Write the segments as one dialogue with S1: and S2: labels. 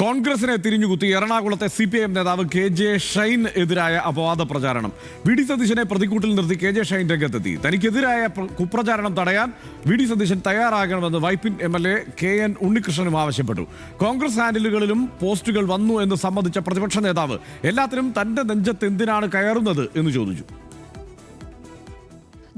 S1: കോൺഗ്രസിനെ തിരിഞ്ഞുകുത്തി എറണാകുളത്തെ സി പി ഐ എം നേതാവ് കെ ജെ ഷൈൻ എതിരായ അപവാദ പ്രചാരണം. വി ഡി സതീശനെ പ്രതിക്കൂട്ടിൽ നിർത്തി കെ ജെ ഷൈൻ രംഗത്തെത്തി. തനിക്കെതിരായ പ്ര- കുപ്രചാരണം തടയാൻ വി ഡി സതീശൻ തയ്യാറാകണമെന്ന് Vypin M L A K N ഉണ്ണികൃഷ്ണനും ആവശ്യപ്പെട്ടു. കോൺഗ്രസ് ഹാൻഡിലുകളിലും പോസ്റ്റുകൾ വന്നു എന്ന് സംബന്ധിച്ച പ്രതിപക്ഷ നേതാവ് എല്ലാത്തിനും തന്റെ നെഞ്ചത്ത് എന്തിനാണ് കയറുന്നത് എന്ന് ചോദിച്ചു.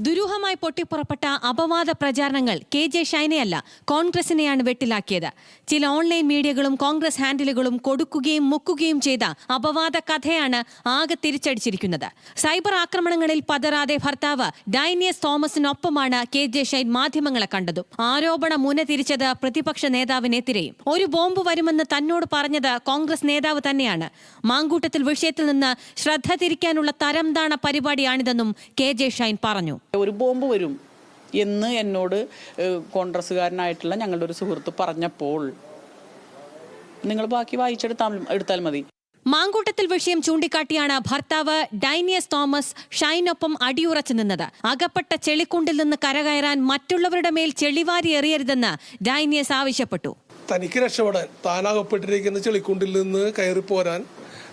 S2: ദുരൂഹമായി പൊട്ടിപ്പുറപ്പെട്ട അപവാദ പ്രചാരണങ്ങൾ കെ ജെ ഷൈനയല്ല കോൺഗ്രസിനെയാണ് വെട്ടിലാക്കിയത്. ചില ഓൺലൈൻ മീഡിയകളും കോൺഗ്രസ് ഹാൻഡിലുകളും കൊടുക്കുകയും മുക്കുകയും ചെയ്ത അപവാദ കഥയാണ് ആകെ തിരിച്ചടിച്ചിരിക്കുന്നത്. സൈബർ ആക്രമണങ്ങളിൽ പതറാതെ ഭർത്താവ് ഡൈനിയസ് തോമസിനൊപ്പമാണ് കെ ജെ ഷൈൻ മാധ്യമങ്ങളെ കണ്ടതും. ആരോപണ മുന തിരിച്ചത് പ്രതിപക്ഷ നേതാവിനെതിരെയും. ഒരു ബോംബ് വരുമെന്ന് തന്നോട് പറഞ്ഞത് കോൺഗ്രസ് നേതാവ് തന്നെയാണ്. മാങ്കൂട്ടത്തിൽ വിഷയത്തിൽ നിന്ന് ശ്രദ്ധ തിരിക്കാനുള്ള തരംതാണ പരിപാടിയാണിതെന്നും കെ ജെ ഷൈൻ പറഞ്ഞു.
S3: ഒരു ബോംബ് വരും എന്ന് എന്നോട് കോൺഗ്രസ്സുകാരനായിട്ടുള്ള ഞങ്ങളുടെ ഒരു സുഹൃത്ത് പറഞ്ഞപ്പോൾ നിങ്ങൾ ബാക്കി വായിച്ചെടുത്താൽ എടുത്താൽ മതി.
S2: മാങ്കൂട്ടത്തിൽ വിഷയം ചൂണ്ടിക്കാട്ടിയാണ് ഭർത്താവ് ഡൈനിയസ് തോമസ് ഷൈനൊപ്പം അടിയുറച്ചു നിന്നത്. അകപ്പെട്ട ചെളിക്കുണ്ടിൽ നിന്ന് കരകയറാൻ മറ്റുള്ളവരുടെ മേൽ ചെളിവാരി എറിയരുതെന്ന് ഡൈനിയസ് ആവശ്യപ്പെട്ടു.
S4: തനിക്ക് രക്ഷപ്പെടാൻ താനാകപ്പെട്ടിരിക്കുന്ന ചെളിക്കുണ്ടിൽ നിന്ന് കയറി പോരാൻ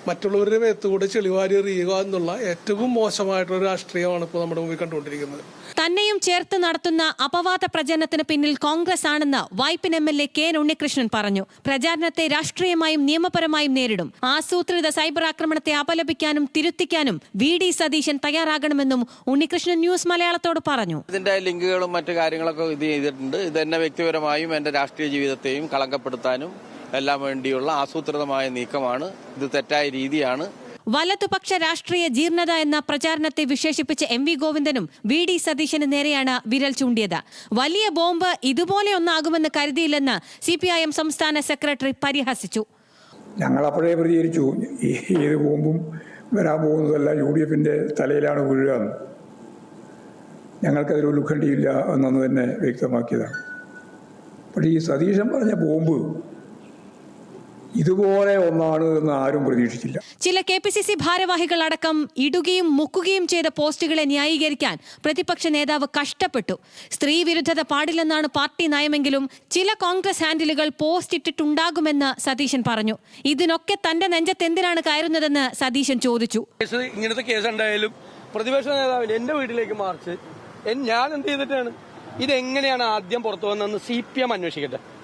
S4: മറ്റുള്ളവരുടെ മേത്തുകൂടെ ചെളിവാരി എറിയുക എന്നുള്ള ഏറ്റവും മോശമായിട്ടുള്ള രാഷ്ട്രീയമാണ് ഇപ്പോൾ നമ്മുടെ മുമ്പിൽ കണ്ടുകൊണ്ടിരിക്കുന്നത്.
S2: തന്നെയും ചേർത്ത് നടത്തുന്ന അപവാദ പ്രചരണത്തിന് പിന്നിൽ കോൺഗ്രസ് ആണെന്ന് Vypin M L A K N Unnikrishnan പറഞ്ഞു. പ്രചാരണത്തെ രാഷ്ട്രീയമായും നിയമപരമായും നേരിടും. ആസൂത്രിത സൈബർ ആക്രമണത്തെ അപലപിക്കാനും തിരുത്തിക്കാനും വി ഡി സതീശൻ തയ്യാറാകണമെന്നും ഉണ്ണികൃഷ്ണൻ ന്യൂസ് മലയാളത്തോട് പറഞ്ഞു.
S5: ഇതിന്റെ ലിങ്കുകളും മറ്റു കാര്യങ്ങളൊക്കെ ഇത് ചെയ്തിട്ടുണ്ട്. ഇത് എന്നെ വ്യക്തിപരമായും എന്റെ രാഷ്ട്രീയ ജീവിതത്തെയും കളങ്കപ്പെടുത്താനും എല്ലാം വേണ്ടിയുള്ള ആസൂത്രിതമായ നീക്കമാണ്. ഇത് തെറ്റായ രീതിയാണ്.
S2: വലതുപക്ഷ രാഷ്ട്രീയ ജീർണത എന്ന പ്രചാരണത്തെ വിശേഷിപ്പിച്ച എം വി ഗോവിന്ദനും വി ഡി സതീശന് നേരെയാണ് വിരൽ ചൂണ്ടിയത്. വലിയ ബോംബ് ഇതുപോലെ ഒന്നാകുമെന്ന് കരുതിയില്ലെന്ന് സി പി ഐ എം സംസ്ഥാന സെക്രട്ടറി പരിഹസിച്ചു.
S6: ഞങ്ങൾ അപ്പോഴേ പ്രതികരിച്ചു. ഈ ഏത് ബോംബും വരാൻ പോകുന്നതല്ല യു ഡി എഫിന്റെ തലയിലാണ് വീഴുക എന്ന്. ഞങ്ങൾക്കതിൽ ഉത്കണ്ഠയില്ല എന്നന്ന് തന്നെ വ്യക്തമാക്കിയതാണ്. പക്ഷേ ഈ സതീശൻ പറഞ്ഞ ബോംബ് ഇതുപോലെ ഒന്നാണ് എന്ന് ആരും പ്രതീക്ഷിച്ചില്ല.
S2: ചില കെ പി സി സി ഭാരവാഹികൾ അടക്കം ഇടുകയും മുക്കുകയും ചെയ്ത പോസ്റ്റുകളെ ന്യായീകരിക്കാൻ പ്രതിപക്ഷ നേതാവ് കഷ്ടപ്പെട്ടു. സ്ത്രീ വിരുദ്ധത പാടില്ലെന്നാണ് പാർട്ടി നയമെങ്കിലും ചില കോൺഗ്രസ് ഹാൻഡിലുകൾ പോസ്റ്റ് ഇട്ടിട്ടുണ്ടാകുമെന്ന് സതീശൻ പറഞ്ഞു. ഇതിനൊക്കെ തന്റെ നെഞ്ചത്ത് എന്തിനാണ് കയറുന്നതെന്ന് സതീശൻ ചോദിച്ചു.
S7: ഇങ്ങനത്തെ കേസ് ഉണ്ടായാലും പ്രതിപക്ഷ നേതാവ് എന്റെ വീട്ടിലേക്ക് മാർച്ച്. എൻ- ഞാൻ എന്ത് ചെയ്തിട്ടാണ്? ഇതെങ്ങനെയാണ് ആദ്യം പുറത്തു വന്നതെന്ന് സി പി എം അന്വേഷിക്കട്ടെ?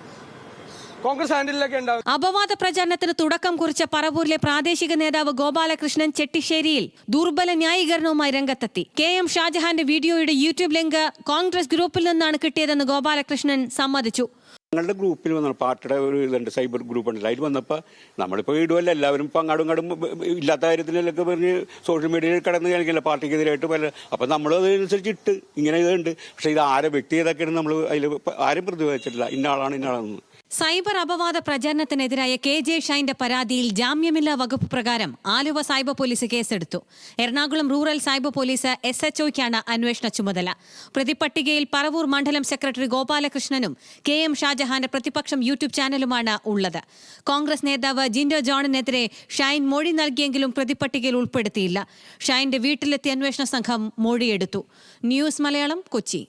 S7: കോൺഗ്രസ് ഹാൻഡിലൊക്കെ ഉണ്ടാവും.
S2: അപവാദ പ്രചാരണത്തിന് തുടക്കം കുറിച്ച പറവൂരിലെ പ്രാദേശിക നേതാവ് ഗോപാലകൃഷ്ണൻ ചെട്ടിശ്ശേരിയിൽ ദുർബല ന്യായീകരണവുമായി രംഗത്തെത്തി. കെ എം ഷാജഹാന്റെ വീഡിയോയുടെ യൂട്യൂബ് ലിങ്ക് കോൺഗ്രസ് ഗ്രൂപ്പിൽ നിന്നാണ് കിട്ടിയതെന്ന് ഗോപാലകൃഷ്ണൻ സമ്മതിച്ചു.
S8: ഞങ്ങളുടെ ഗ്രൂപ്പിൽ വന്ന പാർട്ടിയുടെ ഒരു ഇതുണ്ട് സൈബർ ഗ്രൂപ്പ് ഉണ്ട്. അതിൽ വന്നപ്പോൾ നമ്മളിപ്പോൾ ഇടുമല്ല എല്ലാവരും ഇപ്പം അങ്ങാടും ഇങ്ങാടും ഇല്ലാത്ത കാര്യത്തിലൊക്കെ പറഞ്ഞ് സോഷ്യൽ മീഡിയയിൽ കിടന്ന് കാണിക്കില്ല പാർട്ടിക്കെതിരായിട്ട് പല അപ്പം നമ്മൾ അതനുസരിച്ച് ഇട്ട് ഇങ്ങനെ ഇതുണ്ട്. പക്ഷേ ഇത് ആരെ വ്യക്തി ഏതൊക്കെയാണ് നമ്മൾ അതിൽ ആരും പ്രതിഭവിച്ചിട്ടില്ല ഇന്ന ആളാണ് ഇന്ന ആളാണെന്ന്.
S2: സൈബർ അപവാദ പ്രചാരണത്തിനെതിരായ കെ ജെ ഷൈന്റെ പരാതിയിൽ ജാമ്യമില്ലാ വകുപ്പ് പ്രകാരം ആലുവ സൈബർ പോലീസ് കേസെടുത്തു. Ernakulam rural cyber police S H ഒയ്ക്കാണ് അന്വേഷണ ചുമതല. പ്രതിപട്ടികയിൽ പറവൂർ മണ്ഡലം സെക്രട്ടറി ഗോപാലകൃഷ്ണനും കെ എം ഷാജഹാന്റെ പ്രതിപക്ഷം യൂട്യൂബ് ചാനലുമാണ് ഉള്ളത്. കോൺഗ്രസ് നേതാവ് ജിൻഡോ ജോണിനെതിരെ ഷൈൻ മൊഴി നൽകിയെങ്കിലും പ്രതിപട്ടികയിൽ ഉൾപ്പെടുത്തിയില്ല. ഷൈന്റെ വീട്ടിലെത്തിയ അന്വേഷണ സംഘം മൊഴിയെടുത്തു. ന്യൂസ് മലയാളം കൊച്ചി.